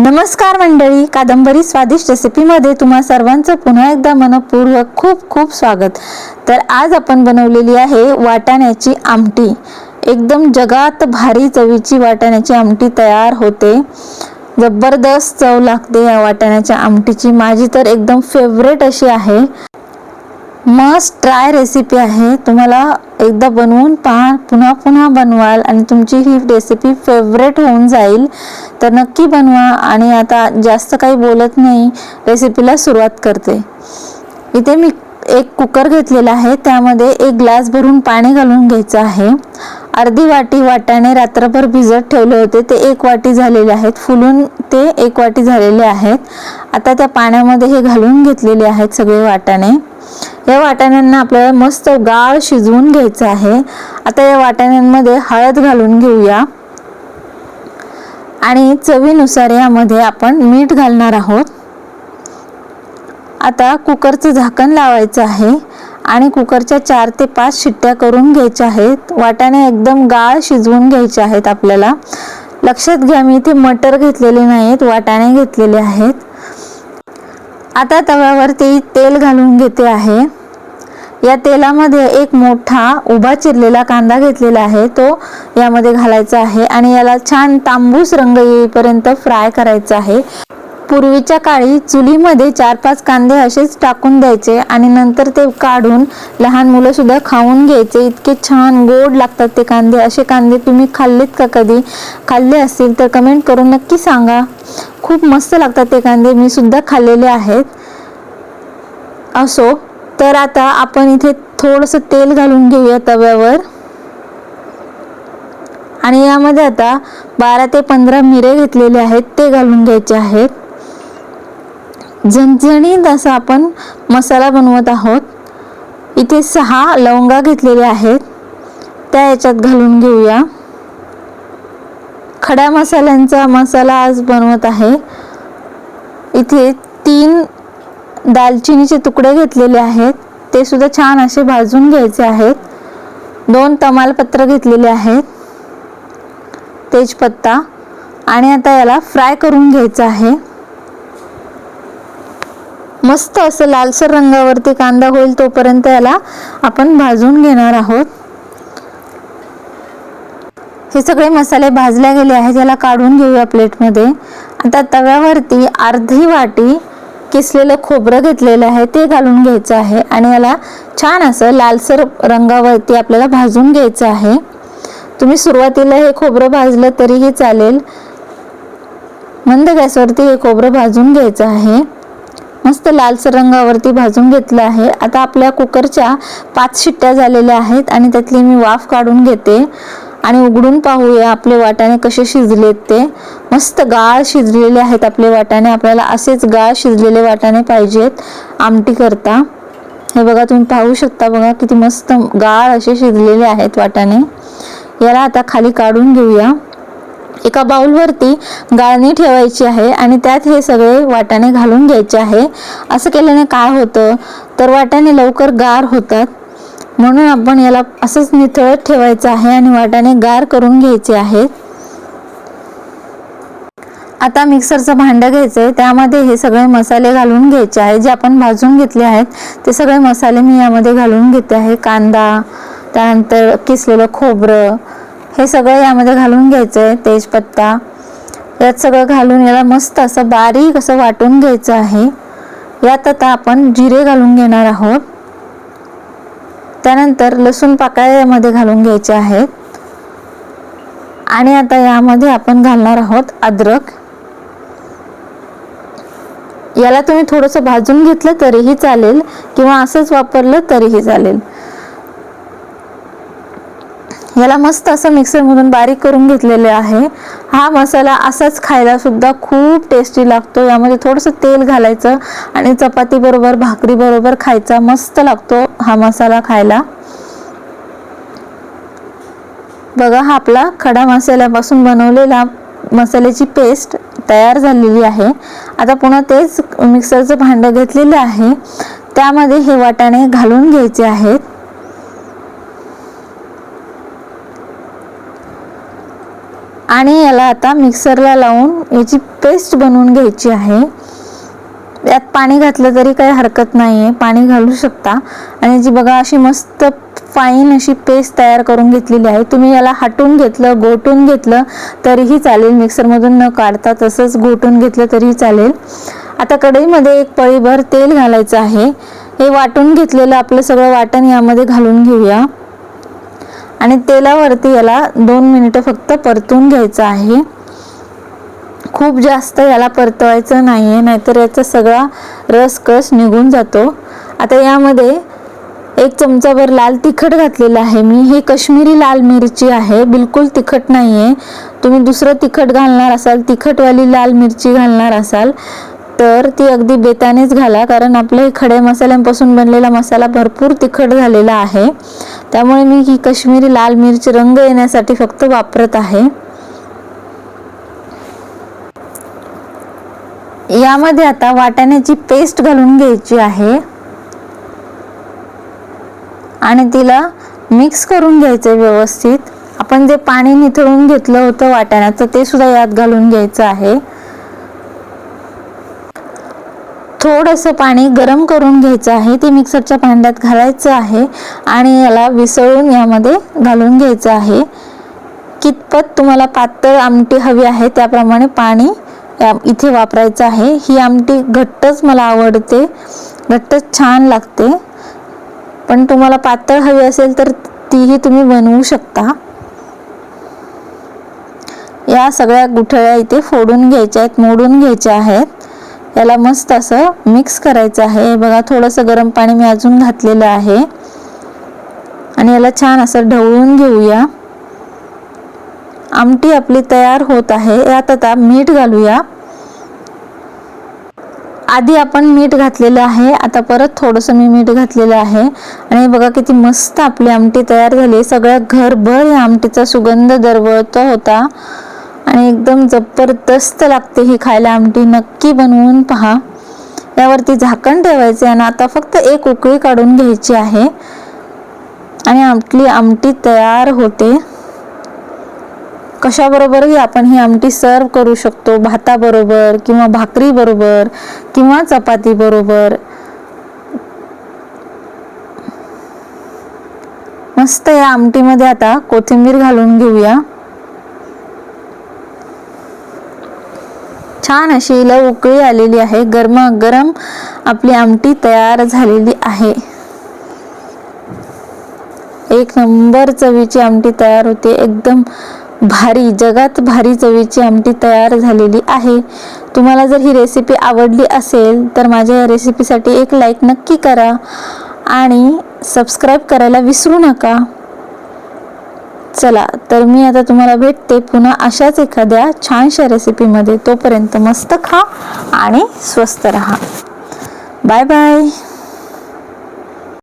नमस्कार मंडळी कादंबरी स्वादिष्ट रेसिपीमध्ये तुम्हा सर्वांचं पुन्हा एकदा मनपूर्वक खूप खूप स्वागत. तर आज आपण बनवलेली आहे वाटाण्याची आमटी. एकदम जगात भारी चवीची वाटाण्याची आमटी तयार होते. जबरदस्त चव लागते या वाटाण्याच्या आमटीची. माझी तर एकदम फेवरेट अशी आहे. मस्ट ट्राय रेसिपी आहे. तुम्हाला एकदा बनवून पहा पुन्हा पुन्हा बनवाल आणि तुमची ही रेसिपी फेवरेट होऊन जाईल. तर नक्की बनवा आणि आता जास्त काही बोलत नाही रेसिपीला सुरुवात करते. इथे मी एक कुकर घेतलेला आहे. त्यामध्ये एक ग्लास भरून पाणी घालून घ्यायचं आहे. अर्धी वाटी वाटाणे रात्रभर भिजत ठेवले होते. ते एक वाटी झालेले आहेत. फुलून ते एक वाटी झालेले आहेत. आता त्या पाण्यामध्ये हे घालून घेतलेले आहेत सगळे वाटाणे. या वाटाण्यांना आपल्याला मस्त गाळ शिजवून घ्यायचं आहे. आता या वाटाण्यांमध्ये हळद घालून घेऊया. आणि चवीनुसार यामध्ये आपण मीठ घालणार आहोत. आता कुकरचं झाकण लावायचं आहे आणि कुकरच्या चार ते पाच शिट्ट्या करून घ्यायच्या आहेत. वाटाणे एकदम गाळ शिजवून घ्यायचे आहेत आपल्याला. लक्षात घ्या मी इथे मटर घेतलेले नाहीत वाटाणे घेतलेले आहेत. आता तव्यावरती तेल घालून घेते आहे. या तेलामध्ये एक मोठा उभा चिरलेला कांदा घेतलेला आहे. तो यामध्ये घालायचा आहे आणि याला छान तांबूस रंग येईपर्यंत फ्राय करायचा आहे. पूर्वीच्या काळी चुलीमध्ये चार पाच कांदे असेच टाकून द्यायचे आणि नंतर ते काढून लहान मुलं सुद्धा खाऊन घ्यायचे. इतके छान गोड लागतात ते कांदे. असे कांदे तुम्ही खाल्लेत का कधी? खाल्ले असतील तर कमेंट करून नक्की सांगा. खूप मस्त लागतात ते कांदे. मी सुद्धा खाल्लेले आहेत. असो. तर आता आपण इथे थोडंसं तेल घालून घेऊया तव्यावर. आणि यामध्ये आता बारा ते पंधरा मिरे घेतलेले आहेत ते घालून घ्यायचे आहेत. झणझणीत असा आपण मसाला बनवत आहोत. इथे सहा लवंगा घेतलेल्या आहेत त्या याच्यात घालून घेऊया. खड्या मसाल्यांचा मसाला आज बनवत आहे. इथे तीन दालचिनीचे तुकडे घेतलेले आहेत. ते सुद्धा छान असे भाजून घ्यायचे आहेत. दोन तमालपत्र घेतलेले आहेत. तेजपत्ता आणि आता याला फ्राय करून घ्यायचं आहे. मस्त असं लालसर रंगावरती कांदा होईल तोपर्यंत याला आपण भाजून घेणार आहोत. हे सगळे मसाले भाजले गेले आहेत. याला काढून घेऊया प्लेटमध्ये आता तव्यावरती अर्धी वाटी किसलेलं खोबरं घेतलेलं आहे ते घालून घ्यायचं आहे आणि याला छान असं लालसर रंगावरती आपल्याला भाजून घ्यायचं आहे. तुम्ही सुरुवातीला हे खोबरं भाजलं तरीही चालेल. मंद गॅसवरती हे खोबरं भाजून घ्यायचं आहे. मस्त लालसर रंगावरती भाजून घेतलं आहे. आता आपल्या कुकरच्या पाच शिट्ट्या झालेल्या आहेत आणि त्यातली मी वाफ काढून घेते. आणि उघडून पाहूया आपले वाटाणे कसे शिजलेत ते. मस्त गाळ शिजलेले आहेत आपले वाटाणे. आपल्याला असेच गाळ शिजलेले वाटाणे पाहिजेत आमटी करता. हे बघा तुम्ही पाहू शकता बघा किती मस्त गाळ असे शिजलेले आहेत वाटाणे. याला आता खाली काढून घेऊया. एका बाउलवरती गाळणी ठेवायची आहे आणि त्यात हे सगळे वाटाणे घालून घ्यायचे आहे. असं केल्याने काय होतं? तर वाटाणे लवकर गार होतात. म्हणून आपण याला असंच निथळत ठेवायचं आहे आणि वाटाणे गार करून घ्यायचे आहेत. आता मिक्सरचं भांडं घ्यायचं आहे त्यामध्ये हे सगळे मसाले घालून घ्यायचे आहे. जे आपण भाजून घेतले आहेत ते सगळे मसाले मी यामध्ये घालून घेते आहे. कांदा त्यानंतर किसलेलं खोबरं हे सगळं यामध्ये घालून घ्यायचं आहे तेजपत्ता यात सगळं घालून याला मस्त असं बारीक असं वाटून घ्यायचं आहे. यात आता आपण जिरे घालून घेणार आहोत. त्यानंतर लसूण पाकळ्या यामध्ये घालून घ्यायचे आहेत. आणि आता यामध्ये आपण घालणार आहोत अद्रक. याला तुम्ही थोडंसं भाजून घेतलं तरीही चालेल किंवा असंच वापरलं तरीही चालेल. याला मस्त असं मिक्सरमधून बारीक करून घेतलेले आहे. हा मसाला असाच खायला सुद्धा खूप टेस्टी लागतो. यामध्ये थोडंसं तेल घालायचं आणि चपाती बरोबर भाकरी बरोबर खायचा मस्त लागतो हा मसाला खायला. बघा हा आपला खडा मसाल्यापासून बनवलेला मसाल्याची पेस्ट तयार झालेली आहे. आता पुन्हा तेच मिक्सरचं भांडं घेतलेलं आहे. त्यामध्ये हे वाटाणे घालून घ्यायचे आहेत. आणि याला आता मिक्सरला लावून याची पेस्ट बनवून घ्यायची आहे. यात पाणी घातलं तरी काही हरकत नाही आहे पाणी घालू शकता. आणि जी बघा अशी मस्त फाईन अशी पेस्ट तयार करून घेतलेली आहे. तुम्ही याला हटून घेतलं गोटून घेतलं तरीही चालेल. मिक्सरमधून न काढता तसंच गोटून घेतलं तरीही चालेल. आता कढईमध्ये एक पळीभर तेल घालायचं आहे. हे वाटून घेतलेलं आपलं सगळं वाटण यामध्ये घालून घेऊया. आणि तेलावरती याला दोन मिनिटं फक्त परतून घ्यायचं आहे. खूप जास्त याला परतवायचं नाही आहे नाहीतर याचा सगळा रस कस निघून जातो. आता यामध्ये एक चमचाभर लाल तिखट घातलेलं आहे मी. हे कश्मीरी लाल मिरची आहे बिलकुल तिखट नाही आहे तुम्ही दुसरं तिखट घालणार असाल तिखटवाली लाल मिरची घालणार असाल तर ती अगदी बेतानेच घाला कारण आपले खडे मसाल्यांपासून बनलेला मसाला भरपूर तिखट झालेला आहे. त्यामुळे मी ही कश्मीरी लाल मिरची रंग येण्यासाठी फक्त वापरत आहे. यामध्ये आता वाटाण्याची पेस्ट घालून घ्यायची आहे. आणि तिला मिक्स करून घ्यायचं व्यवस्थित. आपण जे पाणी निथळून घेतलं होतं वाटाण्याचं ते सुद्धा यात घालून घ्यायचं आहे. थोडंसं पाणी गरम करून घ्यायचं आहे. ते मिक्सरच्या भांड्यात घालायचं आहे आणि याला विसळून यामध्ये घालून घ्यायचं आहे. कितपत तुम्हाला पातळ आमटी हवी आहे त्याप्रमाणे पाणी या इथे वापरायचं आहे. ही आमटी घट्टच मला आवडते घट्टच छान लागते. पण तुम्हाला पातळ हवी असेल तर तीही तुम्ही बनवू शकता. या सगळ्या गुठळ्या इथे फोडून घ्यायच्या आहेत मोडून घ्यायच्या आहेत. याला मस्त असं मिक्स करायचं आहे. बघा थोडंसं गरम पाणी मी अजून घातलेलं आहे. आणि याला छान असं ढवळून घेऊया. आमटी आपली तयार होत आहे. यात आता मीठ घालूया. आधी आपण मीठ घातलेलं आहे. आता परत थोडंसं मी मीठ घातलेलं आहे. आणि बघा किती मस्त आपली आमटी तयार झाली. सगळ्या घरभर या आमटीचा सुगंध दरवळतो होता. आणि एकदम जबरदस्त लागते ही खायला. आमटी नक्की बनवून पहा. यावरती झाकण ठेवायचे आणि आता फक्त एक उकळी काढून घ्यायची आहे. आणि आपली आमटी तयार होते. कशाबरोबरही आपण ही आमटी सर्व करू शकतो. भाताबरोबर किंवा भाकरी बरोबर किंवा चपाती बरोबर मस्त या आमटीमध्ये आता कोथिंबीर घालून घेऊया. छान अशी हिला उकळी आलेली आहे. गरमागरम आपली आमटी तयार झालेली आहे. एक नंबर चवीची आमटी तयार होते. एकदम भारी जगात भारी चवीची आमटी तयार झालेली आहे. तुम्हाला जर ही रेसिपी आवडली असेल तर माझ्या या रेसिपीसाठी एक लाईक नक्की करा आणि सबस्क्राईब करायला विसरू नका. चला तर मी आता तुम्हाला भेटते पुन्हा अशाच एखाद्या छानशा रेसिपीमध्ये तोपर्यंत मस्त खा आणि स्वस्त रहा. Bye bye